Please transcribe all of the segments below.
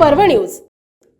पर्व न्यूज.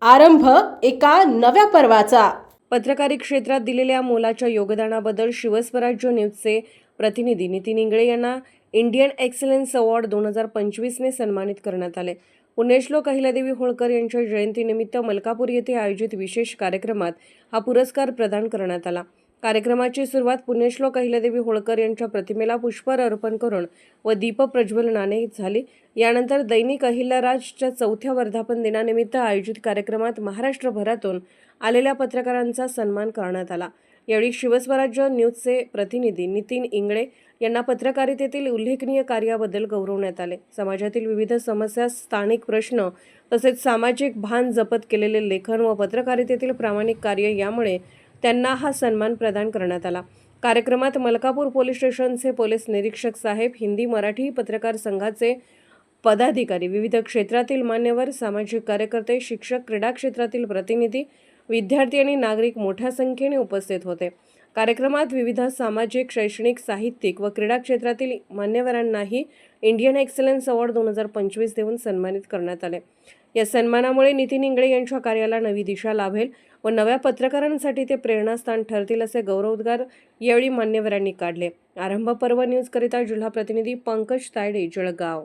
आरंभ एका नव्या पर्वाचा. पत्रकारी क्षेत्रात दिलेल्या मोलाच्या योगदानाबद्दल शिवस्वराज्य न्यूजचे प्रतिनिधी नितीन इंगळे यांना इंडियन एक्सलन्स अवॉर्ड दोन हजार पंचवीसने सन्मानित करण्यात आले. पुण्यश्लोक अहिल्यादेवी होळकर यांच्या जयंतीनिमित्त मलकापूर येथे आयोजित विशेष कार्यक्रमात हा पुरस्कार प्रदान करण्यात आला. कार्यक्रमाची सुरुवात पुण्यश्लोक अहिल्यादेवी होळकर यांच्या प्रतिमेला पुष्पहार अर्पण करून व दीप प्रज्वलनाने झाली. यानंतर दैनिक अहिल्याराजच्या चौथ्या वर्धापन दिनानिमित्त आयोजित कार्यक्रमात महाराष्ट्रभरातून आलेल्या पत्रकारांचा सन्मान करण्यात आला. यावेळी शिवस्वराज्य न्यूजचे प्रतिनिधी नितीन इंगळे यांना पत्रकारितेतील उल्लेखनीय कार्याबद्दल गौरवण्यात आले. समाजातील विविध समस्या स्थानिक प्रश्न तसेच सामाजिक भान जपत केलेले लेखन व पत्रकारितेतील प्रामाणिक कार्य यामुळे त्यांना हा सन्मान प्रदान करण्यात आला. कार्यक्रमात मलकापूर पोलीस स्टेशनचे पोलीस निरीक्षक साहेब हिंदी मराठी पत्रकार संघाचे पदाधिकारी विविध क्षेत्रातील मान्यवर सामाजिक कार्यकर्ते शिक्षक क्रीडा क्षेत्रातील प्रतिनिधी विद्यार्थी आणि नागरिक मोठ्या संख्येने उपस्थित होते. कार्यक्रमात विविध सामाजिक शैक्षणिक साहित्यिक व क्रीडा क्षेत्रातील मान्यवरांनाही इंडियन एक्सलन्स अवॉर्ड दोन हजार पंचवीस देऊन सन्मानित करण्यात आले. या सन्मानामुळे नितीन इंगळे यांच्या कार्याला नवी दिशा लाभेल व नव्या पत्रकारांसाठी ते प्रेरणास्थान ठरतील असे गौरवोद्गार यावेळी मान्यवरांनी काढले. आरंभ पर्व न्यूजकरिता जिल्हा प्रतिनिधी पंकज तायडे जळगाव.